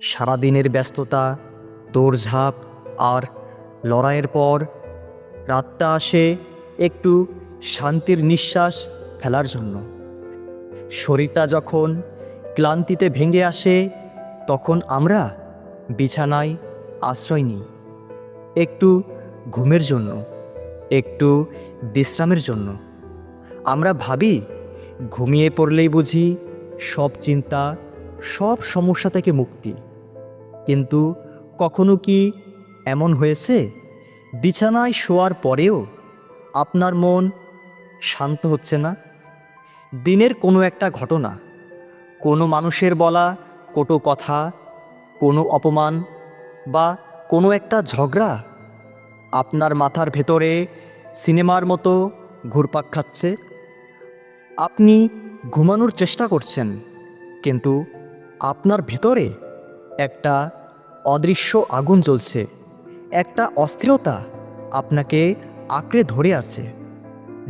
সারাদিনের ব্যস্ততা, দৌড়ঝাঁপ আর লড়াইয়ের পর রাতটা আসে একটু শান্তির নিঃশ্বাস ফেলার জন্য। শরীরটা যখন ক্লান্তিতে ভেঙে আসে, তখন আমরা বিছানায় আশ্রয় নিই। একটু ঘুমের জন্য, একটু বিশ্রামের জন্য। আমরা ভাবি, ঘুমিয়ে পড়লেই বুঝি সব চিন্তা সব সমস্যা থেকে মুক্তি। কিন্তু কখনো কি এমন হয়েছে? বিছানায় শোয়ার পরেও আপনার মন শান্ত হচ্ছে না? দিনের কোনো একটা ঘটনা, কোনো মানুষের বলা কটু কথা, কোনো অপমান বা কোনো একটা ঝগড়া আপনার মাথার ভেতরে সিনেমার মতো ঘুরপাক খাচ্ছে? আপনি ঘুমানোর চেষ্টা করছেন, কিন্তু আপনার ভেতরে একটা অদৃশ্য আগুন জ্বলছে। একটা অস্থিরতা আপনাকে আঁকড়ে ধরে আছে।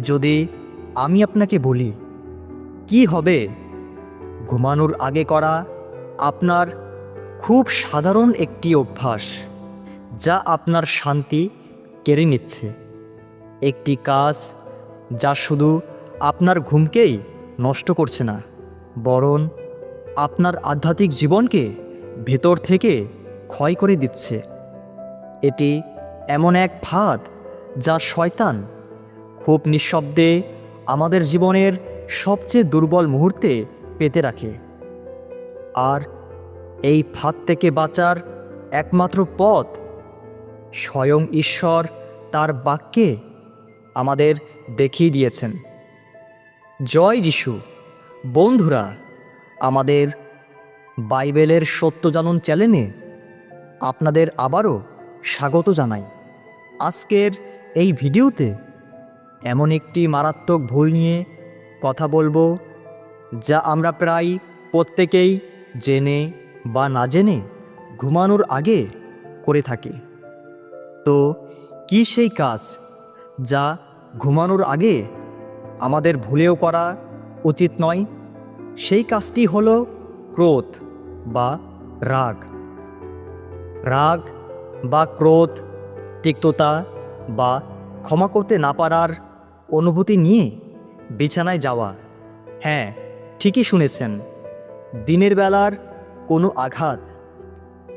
যদি আমি আপনাকে বলি, কি হবে? ঘুমানোর আগে করা আপনার খুব সাধারণ একটি অভ্যাস, যা আপনার শান্তি কেড়ে নিচ্ছে। একটি কাজ যা শুধু আপনার ঘুমকেই নষ্ট করছে না, বরং আপনার আধ্যাত্মিক জীবনকে ভেতর থেকে ক্ষয় করে দিচ্ছে। এটি এমন এক ফাঁদ যা শয়তান খুব নিঃশব্দে আমাদের জীবনের সবচেয়ে দুর্বল মুহূর্তে পেতে রাখে। আর এই ফাঁদ থেকে বাঁচার একমাত্র পথ স্বয়ং ঈশ্বর তার বাক্যে আমাদের দেখিয়ে দিয়েছেন। জয় যিশু, বন্ধুরা। আমাদের বাইবেলের সত্য জানুন চ্যানেলে আপনাদের আবারও স্বাগত জানাই। আজকের এই ভিডিওতে এমন একটি মারাত্মক ভুল নিয়ে কথা বলব, যা আমরা প্রায় প্রত্যেকেই জেনে বা না জেনে ঘুমানোর আগে করে থাকি। তো কি সেই কাজ যা ঘুমানোর আগে আমাদের ভুলেও করা উচিত নয়? সেই কাজটি হল ক্রোধ বা রাগ। রাগ বা ক্রোধ, তিক্ততা বা ক্ষমা করতে না পারার অনুভূতি নিয়ে বিছানায় যাওয়া। হ্যাঁ ঠিকই শুনেছেন, দিনের বেলার কোনো আঘাত,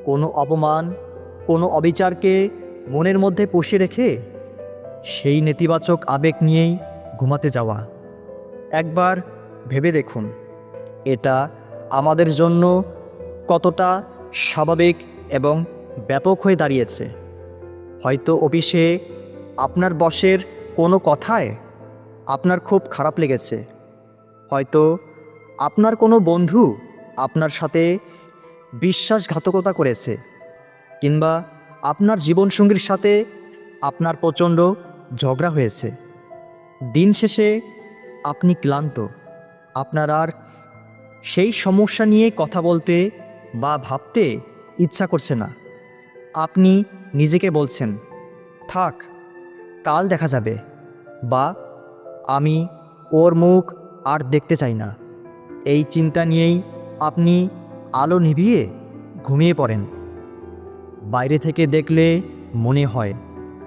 কোনো অপমান, কোনো অবিচারকে মনের মধ্যে পুষে রেখে সেই নেতিবাচক আবেগ নিয়েই ঘুমাতে যাওয়া। একবার ভেবে দেখুন। এটা আমাদের জন্য কতটা স্বাভাবিক এবং ব্যাপক হয়ে দাঁড়িয়েছে। হয়তো অফিসে আপনার বসের কোনো কথায় আপনার খুব খারাপ লেগেছে। হয়তো আপনার কোনো বন্ধু আপনার সাথে বিশ্বাসঘাতকতা করেছে কিংবা আপনার জীবনসঙ্গীর সাথে আপনার প্রচণ্ড ঝগড়া হয়েছে। দিন শেষে আপনি ক্লান্ত, আপনার আর সেই সমস্যা নিয়ে কথা বলতে বা ভাবতে ইচ্ছা করছে না। আপনি নিজেকে বলছেন, থাক, কাল দেখা যাবে। বা, আমি ওর মুখ আর দেখতে চাই না। এই চিন্তা নিয়েই আপনি আলো নিভিয়ে ঘুমিয়ে পড়েন। বাইরে থেকে দেখলে মনে হয়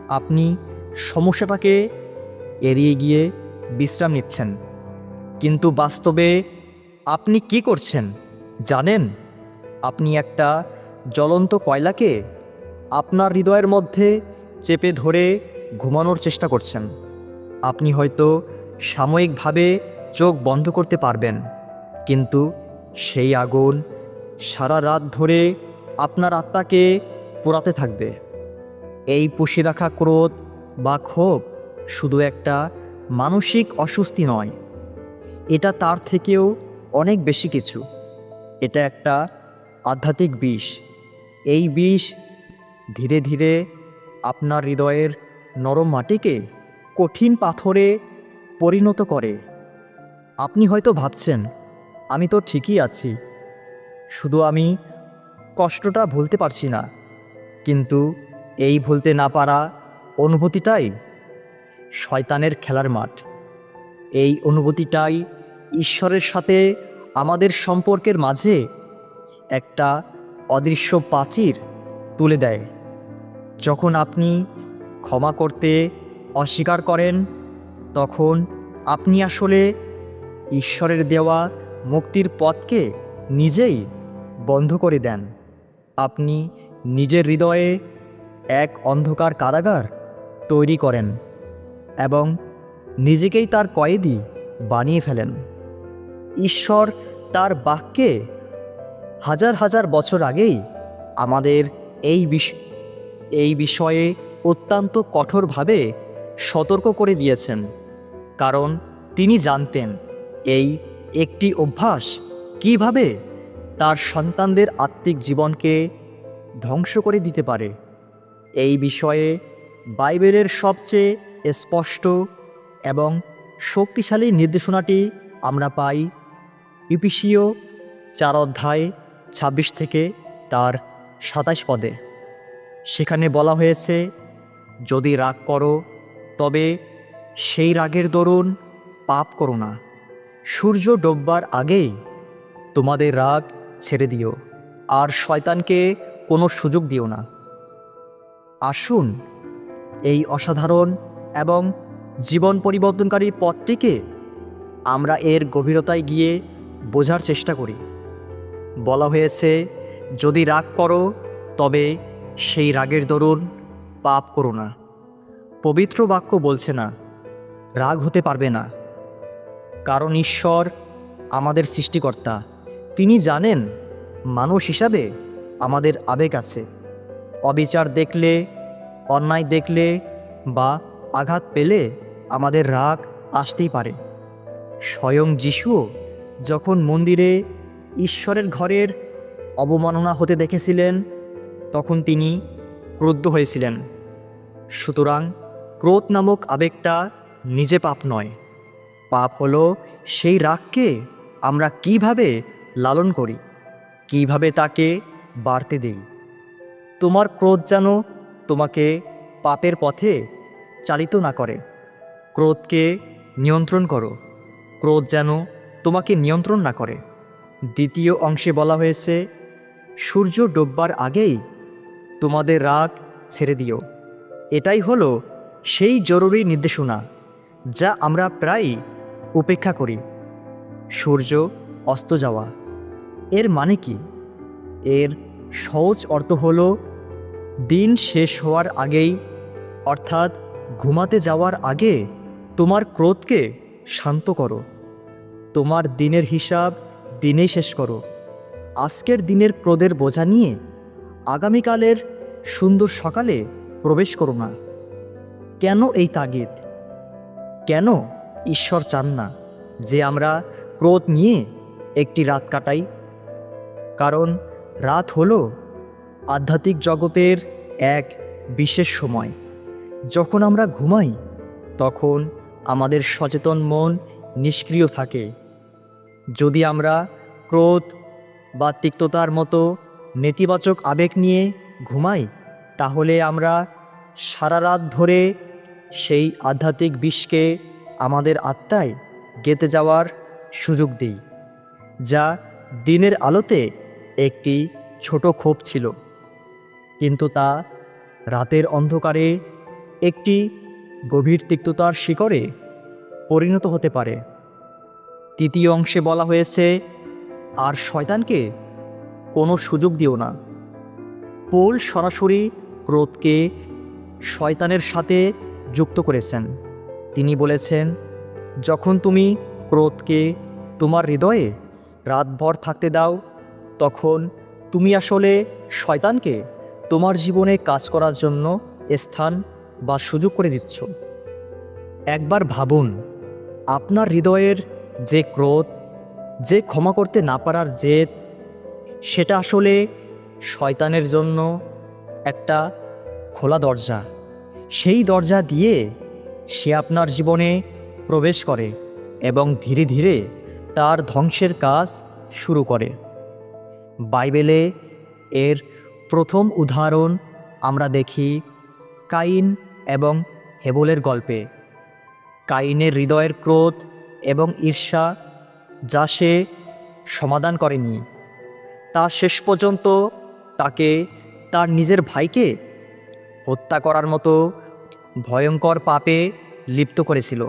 আপনি সমস্যাটাকে এড়িয়ে গিয়ে বিশ্রাম নিচ্ছেন। কিন্তু বাস্তবে আপনি কি করছেন? জানেন, আপনি একটা জ্বলন্ত কয়লাকে আপনার হৃদয়ের মধ্যে চেপে ধরে ঘুমানোর চেষ্টা করছেন। আপনি হয়তো সাময়িকভাবে চোখ বন্ধ করতে পারবেন, কিন্তু সেই আগুন সারা রাত ধরে আপনার আত্মাকে পোড়াতে থাকবে। এই পুষে রাখা ক্রোধ বা ক্ষোভ শুধু একটা মানসিক অস্বস্তি নয়, এটা তার থেকেও অনেক বেশি কিছু। এটা একটা আধ্যাত্মিক বিষ। এই বিষ ধীরে ধীরে আপনার হৃদয়ের নরম মাটিকে কঠিন পাথরে পরিণত করে। আপনি হয়তো ভাবছেন, আমি তো ঠিকই আছি। শুধু আমি কষ্টটা ভুলতে পারছি না। কিন্তু এই ভুলতে না পারা অনুভূতিটাই শয়তানের খেলার মাঠ। এই অনুভূতিটাই ঈশ্বরের সাথে আমাদের সম্পর্কের মাঝে একটা অদৃশ্য প্রাচীর তুলে দেয়। যখন আপনি ক্ষমা করতে অস্বীকার করেন, তখন আপনি আসলে ঈশ্বরের দেওয়া মুক্তির পথকে নিজেই বন্ধ করে দেন। আপনি নিজের হৃদয়ে এক অন্ধকার কারাগার তৈরি করেন এবং নিজেকেই তার কয়েদি বানিয়ে ফেলেন। ঈশ্বর তার বাক্যে হাজার হাজার বছর আগেই আমাদের এই বিষ, এই বিষয়ে অত্যন্ত কঠোরভাবে সতর্ক করে দিয়েছেন। কারণ তিনি জানতেন এই একটি অভ্যাস কীভাবে তার সন্তানদের আত্মিক জীবনকে ধ্বংস করে দিতে পারে। এই বিষয়ে বাইবেলের সবচেয়ে স্পষ্ট এবং শক্তিশালী নির্দেশনাটি আমরা পাই ইপিসিও চার অধ্যায় ছাব্বিশ থেকে তার সাতাশ পদে। সেখানে বলা হয়েছে, যদি রাগ করো, তবে সেই রাগের দরুন পাপ করো না। সূর্য ডোববার আগেই তোমাদের রাগ ছেড়ে দিও, আর শয়তানকে কোনো সুযোগ দিও না। আসুন এই অসাধারণ এবং জীবন পরিবর্তনকারী পথটিকে আমরা এর গভীরতায় গিয়ে বোঝার চেষ্টা করি। বলা হয়েছে, যদি রাগ করো, তবে সেই রাগের দরুন পাপ করো না। পবিত্র বাক্য বলছে না, রাগ হতে পারবে না। কারণ ঈশ্বর আমাদের সৃষ্টিকর্তা। তিনি জানেন, মানুষ হিসাবে আমাদের আবেগ আছে। অবিচার দেখলে, অন্যায় দেখলে বা আঘাত পেলে আমাদের রাগ আসতেই পারে। স্বয়ং যিশুও যখন মন্দিরে ঈশ্বরের ঘরের অবমাননা হতে দেখেছিলেন, তখন তিনি ক্রুদ্ধ হয়েছিলেন। সুতরাং ক্রোধ নামক আবেগটা নিজে পাপ নয়। পাপ হলো সেই রাগকে আমরা কীভাবে লালন করি, কীভাবে তাকে বাড়তে দেই। তোমার ক্রোধ যেন তোমাকে পাপের পথে চালিত না করে। ক্রোধকে নিয়ন্ত্রণ করো। ক্রোধ যেন তোমাকে নিয়ন্ত্রণ না করে। দ্বিতীয় অংশে বলা হয়েছে, সূর্য ডোববার আগেই তোমাদের রাগ ছেড়ে দিও। এটাই হলো সেই জরুরি নির্দেশনা যা আমরা প্রায় উপেক্ষা করি। সূর্য অস্ত যাওয়া, এর মানে কি? এর সহজ অর্থ হল, দিন শেষ হওয়ার আগেই, অর্থাৎ ঘুমাতে যাওয়ার আগে তোমার ক্রোধকে শান্ত করো। তোমার দিনের হিসাব দিনেই শেষ করো। আজকের দিনের ক্রোধের বোঝা নিয়ে আগামীকালের সুন্দর সকালে প্রবেশ করো না। কেন এই তাগিদ? কেন ঈশ্বর চান না যে আমরা ক্রোধ নিয়ে একটি রাত কাটাই? কারণ রাত হল আধ্যাত্মিক জগতের এক বিশেষ সময়। যখন আমরা ঘুমাই, তখন আমাদের সচেতন মন নিষ্ক্রিয় থাকে। যদি আমরা ক্রোধ বা তিক্ততার মতো নেতিবাচক আবেগ নিয়ে ঘুমাই, তাহলে আমরা সারা রাত ধরে সেই আধ্যাত্মিক বিষকে আমাদের আত্মায় গেতে যাওয়ার সুযোগ দিই, যা দিনের আলোতে একটি ছোট ক্ষোভ ছিল। কিন্তু তা রাতের অন্ধকারে একটি গভীর তিক্ততার শিকড়ে পরিণত হতে পারে। তৃতীয় অংশে বলা হয়েছে, আর শয়তানকে কোনো সুযোগ দিও না। পোল সরাসরি ক্রোধকে শয়তানের সাথে যুক্ত করেছেন। তিনি বলেছেন, যখন তুমি ক্রোধকে তোমার হৃদয়ে রাতভর থাকতে দাও, তখন তুমি আসলে শয়তানকে তোমার জীবনে কাজ করার জন্য স্থান বা সুযোগ করে দিচ্ছ। একবার ভাবুন, আপনার হৃদয়ের যে ক্রোধ, যে ক্ষমা করতে না পারার জেদ, সেটা আসলে শয়তানের জন্য একটা খোলা দরজা। সেই দরজা দিয়ে সে আপনার জীবনে প্রবেশ করে এবং ধীরে ধীরে তার ধ্বংসের কাজ শুরু করে। বাইবেলে এর প্রথম উদাহরণ আমরা দেখি কাইন এবং হেবলের গল্পে। কাইনের হৃদয়ের ক্রোধ এবং ঈর্ষা যা সে সমাধান করেনি, তা শেষ পর্যন্ত তাকে তার নিজের ভাইকে হত্যা করার মতো ভয়ঙ্কর পাপে লিপ্ত করেছিল।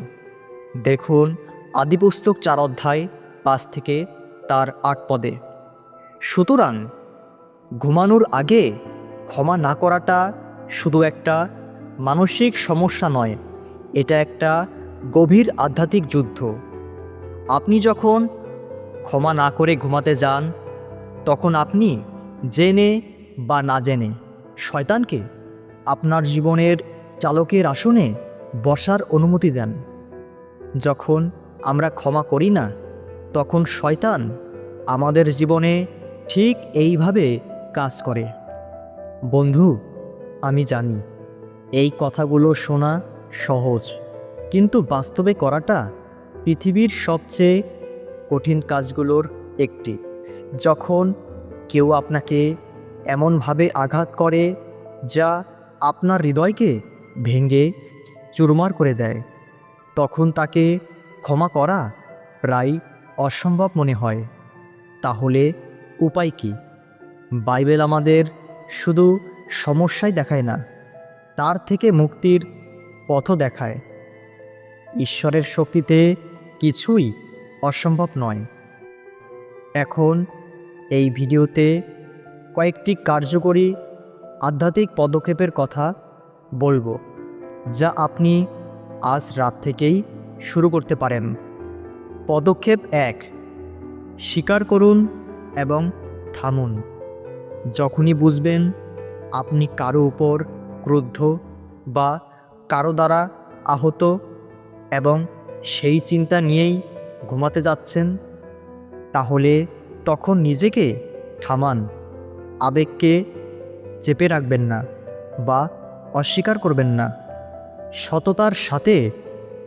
দেখুন আদিপুস্তক চার অধ্যায় পাঁচ থেকে তার আট পদে। সুতরাং ঘুমানোর আগে ক্ষমা না করাটা শুধু একটা মানসিক সমস্যা নয়, এটা একটা গভীর আধ্যাত্মিক যুদ্ধ। আপনি যখন ক্ষমা না করে ঘুমাতে যান, তখন আপনি জেনে বা না জেনে শয়তানকে আপনার জীবনের চালকের আসনে বসার অনুমতি দেন। যখন আমরা ক্ষমা করি না, তখন শয়তান আমাদের জীবনে ঠিক এইভাবে কাজ করে। বন্ধু, আমি জানি, এই কথাগুলো শোনা সহজ, কিন্তু বাস্তবে করাটা পৃথিবীর সবচেয়ে কঠিন কাজগুলোর একটি। যখন কেউ আপনাকে এমনভাবে আঘাত করে যা আপনার হৃদয়কে ভেঙে চুরমার করে দেয়, তখন তাকে ক্ষমা করা প্রায় অসম্ভব মনে হয়। তাহলে উপায় কি? বাইবেল আমাদের শুধু সমস্যাই দেখায় না, তার থেকে মুক্তির পথও দেখায়। ঈশ্বরের শক্তিতে কিছুই অসম্ভব নয়। এখন এই ভিডিওতে কয়েকটি কার্যকরী আধ্যাত্মিক পদক্ষেপের কথা বলব, যা আপনি আজ রাত থেকেই শুরু করতে পারেন। পদক্ষেপ এক, স্বীকার করুন এবং থামুন। যখনই বুঝবেন আপনি কারও উপর ক্রুদ্ধ বা কারও দ্বারা আহত এবং সেই চিন্তা নিয়েই ঘুমাতে যাচ্ছেন। তাহলে তখন নিজেকে থামান, আবেগকে চেপে রাখবেন না বা অস্বীকার করবেন না। সততার সাথে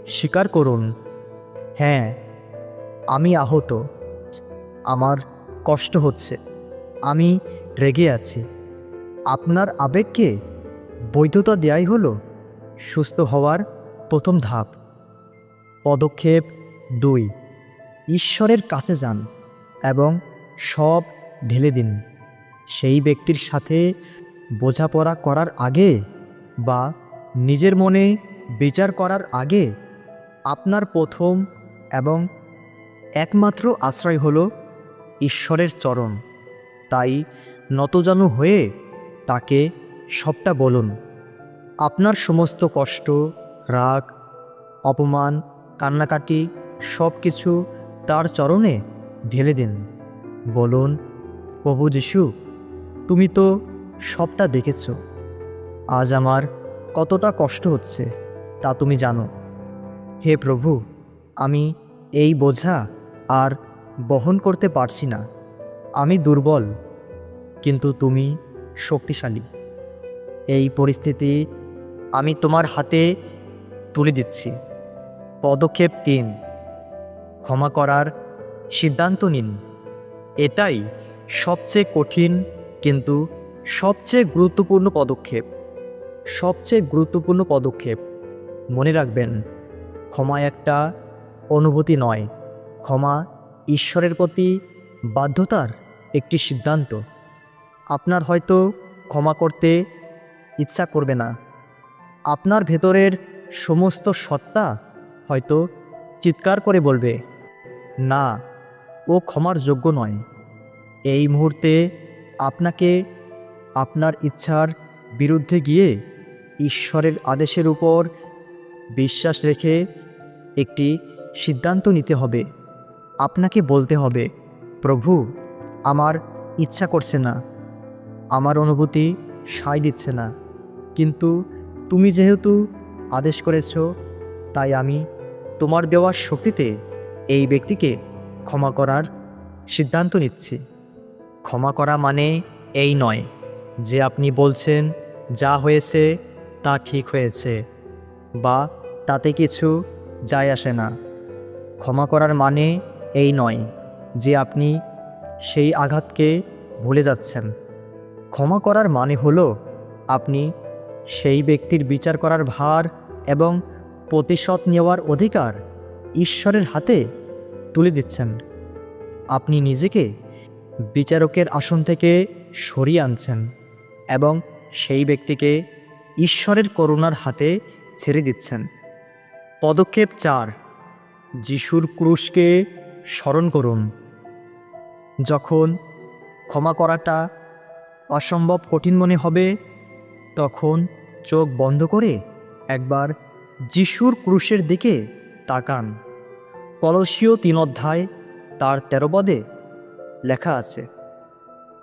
স্বীকার করুন হ্যাঁ আমি আহত, আমার কষ্ট হচ্ছে, আমি রেগে আছি। আপনার আবেগকে বৈধতা দেয়াই হলো সুস্থ হওয়ার প্রথম ধাপ। পদক্ষেপ দুই, ঈশ্বরের কাছে যান এবং সব ঢেলে দিন। সেই ব্যক্তির সাথে বোঝাপড়া করার আগে বা নিজের মনে বিচার করার আগে আপনার প্রথম এবং একমাত্র আশ্রয় হলো ঈশ্বরের চরণ। তাই নতজানু হয়ে তাকে সবটা বলুন। আপনার সমস্ত কষ্ট, রাগ, অপমান কান্নাকাটি সব কিছু তার চরণে ঢেলে দিন। বলুন, প্রভু যিশু, তুমি তো সবটা দেখেছ। আজ আমার কতটা কষ্ট হচ্ছে তা তুমি জানো। হে প্রভু, আমি এই বোঝা আর বহন করতে পারছি না। আমি দুর্বল, কিন্তু তুমি শক্তিশালী। এই পরিস্থিতি আমি তোমার হাতে তুলে দিচ্ছি। পদক্ষেপ তিন। ক্ষমা করার সিদ্ধান্ত নিন। এটাই সবচেয়ে কঠিন কিন্তু সবচেয়ে গুরুত্বপূর্ণ পদক্ষেপ। সবচেয়ে গুরুত্বপূর্ণ পদক্ষেপ। মনে রাখবেন, ক্ষমা একটা অনুভূতি নয়। ক্ষমা ঈশ্বরের প্রতি বাধ্যতার একটি সিদ্ধান্ত। আপনার হয়তো ক্ষমা করতে ইচ্ছা করবে না। আপনার ভেতরের সমস্ত সত্তা হয়তো চিৎকার করে বলবে, না, ও ক্ষমার যোগ্য নয়। এই মুহূর্তে আপনাকে আপনার ইচ্ছার বিরুদ্ধে গিয়ে ঈশ্বরের আদেশের উপর বিশ্বাস রেখে একটি সিদ্ধান্ত নিতে হবে। আপনাকে বলতে হবে, প্রভু, আমার ইচ্ছা করছে না। আমার অনুভূতি সায় দিচ্ছে না। কিন্তু তুমি যেহেতু আদেশ করেছ, তাই আমি তোমার দেওয়ার শক্তিতে এই ব্যক্তিকে ক্ষমা করার সিদ্ধান্ত নিচ্ছি। ক্ষমা করা মানে এই নয় যে আপনি বলছেন যা হয়েছে তা ঠিক হয়েছে বা তাতে কিছু যায় আসে না। ক্ষমা করার মানে এই নয় যে আপনি সেই আঘাতকে ভুলে যাচ্ছেন। ক্ষমা করার মানে হলো আপনি সেই ব্যক্তির বিচার করার ভার এবং প্রতিশোধ নেওয়ার অধিকার ঈশ্বরের হাতে তুলে দিচ্ছেন। আপনি নিজেকে বিচারকের আসন থেকে সরিয়ে আনছেন এবং সেই ব্যক্তিকে ঈশ্বরের করুণার হাতে ছেড়ে দিচ্ছেন। পদক্ষেপ চার, যিশুর ক্রুশকে স্মরণ করুন। যখন ক্ষমা করাটা অসম্ভব কঠিন মনে হবে, তখন চোখ বন্ধ করে একবার যিশুর ক্রুশের দিকে তাকান। কলসীয় তিন অধ্যায়, তার তেরো পদে লেখা আছে,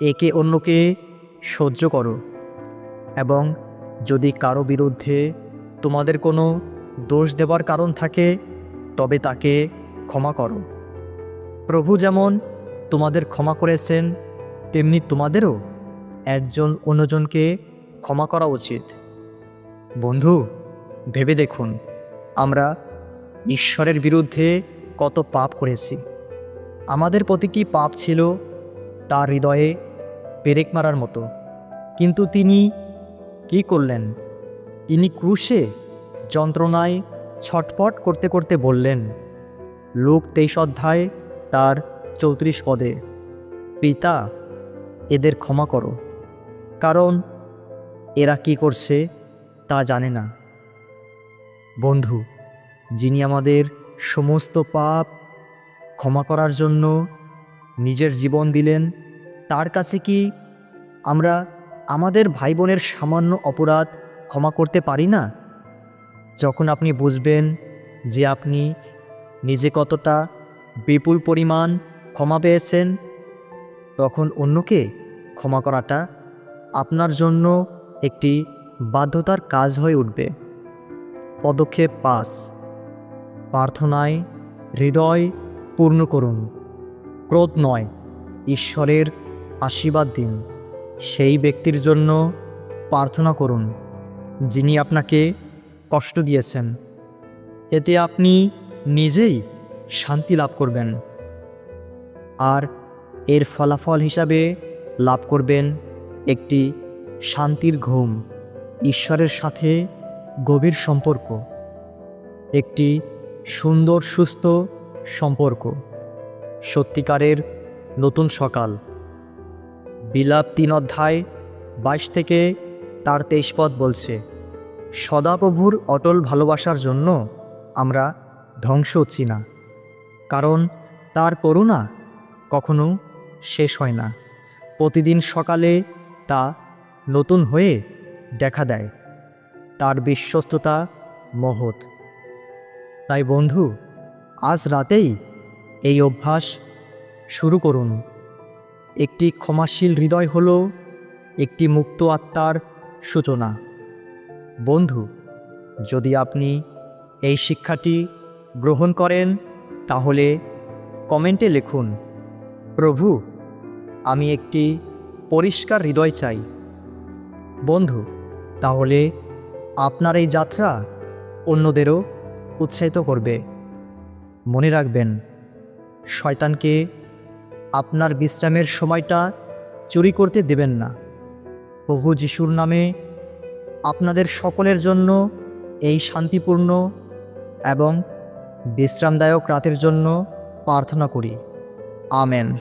একে অন্যকে সহ্য করো এবং যদি কারও বিরুদ্ধে তোমাদের কোনো দোষ দেবার কারণ থাকে, তবে তাকে ক্ষমা করো। প্রভু যেমন তোমাদের ক্ষমা করেছেন, তেমনি তোমাদেরও একজন অন্যজনকে ক্ষমা করা উচিত। বন্ধু ভেবে দেখুন, আমরা ঈশ্বরের বিরুদ্ধে কত পাপ করেছি। আমাদের প্রতি প্রতিটি পাপ ছিল তার হৃদয়ে পেরেক মারার মতো। কিন্তু তিনি কি করলেন? তিনি ক্রুশে যন্ত্রণায় ছটপট করতে করতে বললেন, লোক তেইশ অধ্যায় তার চৌত্রিশ পদে, পিতা, এদের ক্ষমা করো। কারণ এরা কি করছে তা জানে না। বন্ধু, যিনি আমাদের সমস্ত পাপ ক্ষমা করার জন্য নিজের জীবন দিলেন, তার কাছে কি আমরা আমাদের ভাই বোনের সামান্য অপরাধ ক্ষমা করতে পারি না? যখন আপনি বুঝবেন যে আপনি নিজে কতটা বিপুল পরিমাণ ক্ষমা পেয়েছেন, তখন অন্যকে ক্ষমা করাটা আপনার জন্য একটি বাধ্যতার কাজ হয়ে উঠবে। পদক্ষেপ পাঁচ প্রার্থনায় হৃদয় পূর্ণ করুন। ক্রোধ নয়, ঈশ্বরের আশীর্বাদ দিন। সেই ব্যক্তির জন্য প্রার্থনা করুন, যিনি আপনাকে কষ্ট দিয়েছেন। এতে আপনি নিজেই শান্তি লাভ করবেন। আর এর ফলাফল হিসাবে লাভ করবেন একটি শান্তির ঘুম, ঈশ্বরের সাথে গভীর সম্পর্ক। একটি সুন্দর, সুস্থ সম্পর্ক। সত্যিকারের নতুন সকাল। বিলাপ তিন অধ্যায় বাইশ থেকে তার তেইশ পদ বলছে, সদাপ্রভুর অটল ভালোবাসার জন্য আমরা ধ্বংস হচ্ছি না। কারণ তার করুণা কখনো শেষ হয় না। প্রতিদিন সকালে তা নতুন হয়ে দেখা দেয়। তার বিশ্বস্ততা মহৎ। তাই বন্ধু, আজ রাতেই এই অভ্যাস শুরু করুন। একটি ক্ষমাশীল হৃদয় হল একটি মুক্ত আত্মার সূচনা। বন্ধু, যদি আপনি এই শিক্ষাটি গ্রহণ করেন, তাহলে কমেন্টে লিখুন, প্রভু, আমি একটি পরিষ্কার হৃদয় চাই। বন্ধু, তাহলে আপনার এই যাত্রা অন্যদেরও উৎসাহিত করবে। মনে রাখবেন, শয়তানকে আপনার বিশ্রামের সময়টা চুরি করতে দেবেন না। প্রভু যিশুর নামে আপনাদের সকলের জন্য এই শান্তিপূর্ণ এবং বিশ্রামদায়ক রাতের জন্য প্রার্থনা করি। আমেন।